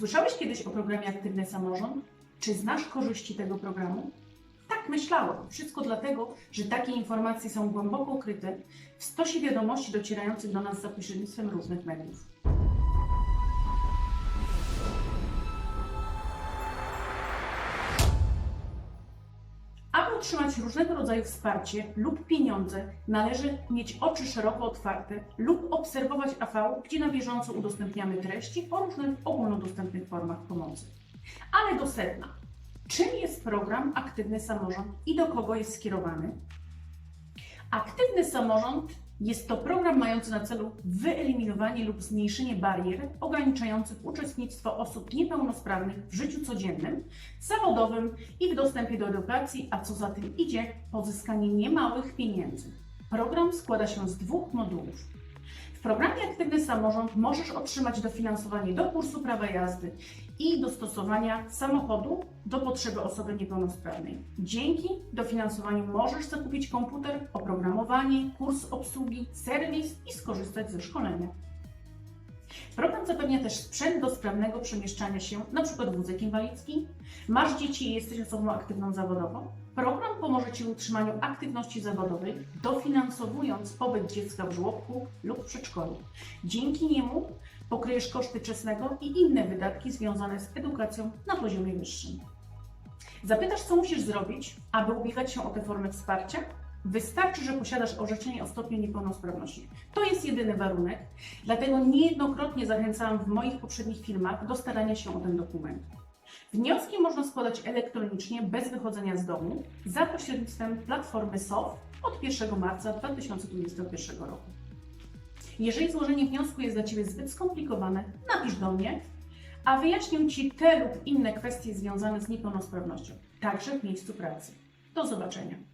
Słyszałeś kiedyś o programie Aktywny Samorząd? Czy znasz korzyści tego programu? Tak myślałem. Wszystko dlatego, że takie informacje są głęboko ukryte w stosie wiadomości docierających do nas za pośrednictwem różnych mediów. Otrzymać różnego rodzaju wsparcie lub pieniądze, należy mieć oczy szeroko otwarte lub obserwować AV, gdzie na bieżąco udostępniamy treści o różnych ogólnodostępnych formach pomocy. Ale do sedna. Czym jest program Aktywny Samorząd i do kogo jest skierowany? Aktywny Samorząd jest to program mający na celu wyeliminowanie lub zmniejszenie barier ograniczających uczestnictwo osób niepełnosprawnych w życiu codziennym, zawodowym i w dostępie do edukacji, a co za tym idzie, pozyskanie niemałych pieniędzy. Program składa się z dwóch modułów. W programie Aktywny Samorząd możesz otrzymać dofinansowanie do kursu prawa jazdy i dostosowania samochodu do potrzeby osoby niepełnosprawnej. Dzięki dofinansowaniu możesz zakupić komputer, oprogramowanie, kurs obsługi, serwis i skorzystać ze szkolenia. Program zapewnia też sprzęt do sprawnego przemieszczania się, np. wózek inwalidzki. Masz dzieci i jesteś osobą aktywną zawodowo? Program pomoże Ci w utrzymaniu aktywności zawodowej, dofinansowując pobyt dziecka w żłobku lub przedszkolu. Dzięki niemu pokryjesz koszty czesnego i inne wydatki związane z edukacją na poziomie wyższym. Zapytasz, co musisz zrobić, aby ubiegać się o tę formę wsparcia? Wystarczy, że posiadasz orzeczenie o stopniu niepełnosprawności. To jest jedyny warunek, dlatego niejednokrotnie zachęcałam w moich poprzednich filmach do starania się o ten dokument. Wnioski można składać elektronicznie, bez wychodzenia z domu, za pośrednictwem platformy SOF od 1 marca 2021 roku. Jeżeli złożenie wniosku jest dla Ciebie zbyt skomplikowane, napisz do mnie, a wyjaśnię Ci te lub inne kwestie związane z niepełnosprawnością, także w miejscu pracy. Do zobaczenia.